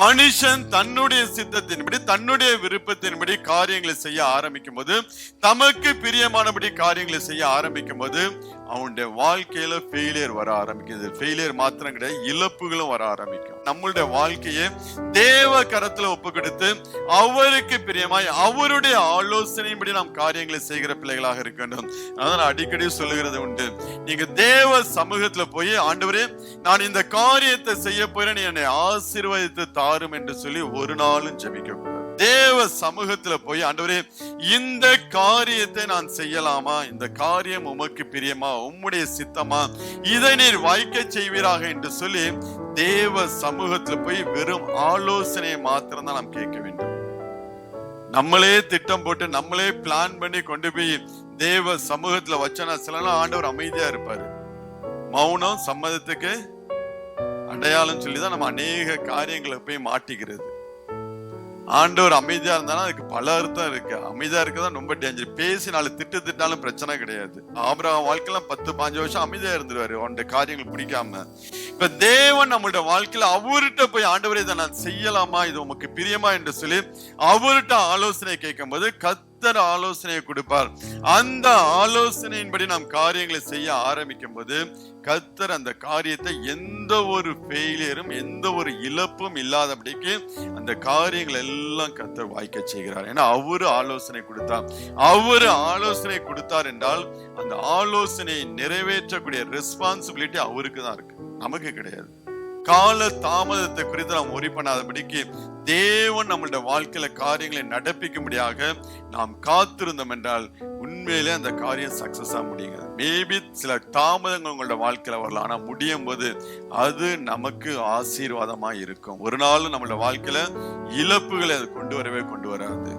மனுஷன் தன்னுடைய சித்தத்தின்படி தன்னுடைய விருப்பத்தின்படி காரியங்களை செய்ய ஆரம்பிக்கும் போது தமக்கு பிரியமானபடி காரியங்களை செய்ய ஆரம்பிக்கும் போது அவனுடைய வாழ்க்கையில ஃபெயிலியர் வர ஆரம்பிக்குது. ஃபெயிலியர் மாத்திரம் கிடையாது இழப்புகளும் வர ஆரம்பிக்கும். நம்மளுடைய வாழ்க்கையை தேவ கரத்துல ஒப்பு கொடுத்து அவருக்கு பிரியமாய் அவருடைய ஆலோசனையின்படி நாம் காரியங்களை செய்கிற பிள்ளைகளாக இருக்க வேண்டும். அதான் அடிக்கடி சொல்லுகிறது உண்டு நீங்க தேவ சமூகத்துல போய் ஆண்டவரே நான் இந்த காரியத்தை செய்ய போறேன். என்னை ஆசீர்வதித்து தாரும் என்று சொல்லி ஒரு நாளும் ஜபிக்க கூடாது தேவ சமூகத்துல போய் ஆண்டவரே இந்த காரியத்தை நான் செய்யலாமா? இந்த காரியம் உமக்கு பிரியமா? உம்முடைய சித்தமா? இதை நீர் வாய்க்க செய்வீராக? என்று சொல்லி தேவ சமூகத்துல போய் வெறும் ஆலோசனையை மாத்திரம் தான் நாம் கேட்க வேண்டும். நம்மளே திட்டம் போட்டு நம்மளே பிளான் பண்ணி கொண்டு போய் தேவ சமூகத்துல வச்சோன்னா சில ஆண்டவர் அமைதியா இருப்பாரு. மௌனம் சம்மதத்துக்கு அடையாளம் சொல்லி தான் நம்ம அநேக காரியங்களை போய் மாட்டிக்கிறது. ஆண்டவர் அமைதியா இருந்தாலும் அதுக்கு பல அர்த்தம் இருக்கு. அமைதியா இருக்கதான் ரொம்ப டேஞ்சர் பேசி நாலு திட்டு திட்டாலும் பிரச்சனை கிடையாது. ஆபரகம் வாழ்க்கையெல்லாம் பத்து பாஞ்சு வருஷம் அமைதியா இருந்துருவாரு. அவனுடைய காரியங்கள் பிடிக்காம. இப்ப தேவன் நம்மளுடைய வாழ்க்கையில அவர்கிட்ட போய் ஆண்டவரை இதை நான் செய்யலாமா? இது உமக்கு பிரியமா? என்று சொல்லி அவர்கிட்ட ஆலோசனை கேட்கும் போது கத் கத்தர் ஆலோசனையை கொடுப்பார். அந்த ஆலோசனையின்படி நாம் காரியங்களை செய்ய ஆரம்பிக்கும் போது கத்தர் அந்த காரியத்தை எந்த ஒரு ஃபெயிலியரும் எந்த ஒரு இழப்பும் இல்லாதபடிக்கு அந்த காரியங்கள் எல்லாம் கத்தர் வாய்க்க செய்கிறார். ஏன்னா அவரு ஆலோசனை கொடுத்தார். அவரு ஆலோசனை கொடுத்தார் என்றால் அந்த ஆலோசனையை நிறைவேற்றக்கூடிய ரெஸ்பான்சிபிலிட்டி அவருக்கு தான் இருக்கு. நமக்கு கிடையாது. கால தாமதத்தை குறித்து நாம் ஒரி பண்ணாதபடிக்கு தேவன் நம்மளுடைய வாழ்க்கையில காரியங்களை நடப்பிக்கும்படியாக நாம் காத்திருந்தோம் என்றால் உண்மையிலே அந்த காரியம் சக்சஸ் ஆக முடியுங்க. மேபி சில தாமதங்கள் உங்களோட வாழ்க்கையில வரலாம். ஆனா முடியும் போது அது நமக்கு ஆசீர்வாதமா இருக்கும். ஒரு நாளும் நம்மளோட வாழ்க்கையில இழப்புகளை அது கொண்டு வரவே கொண்டு வராது.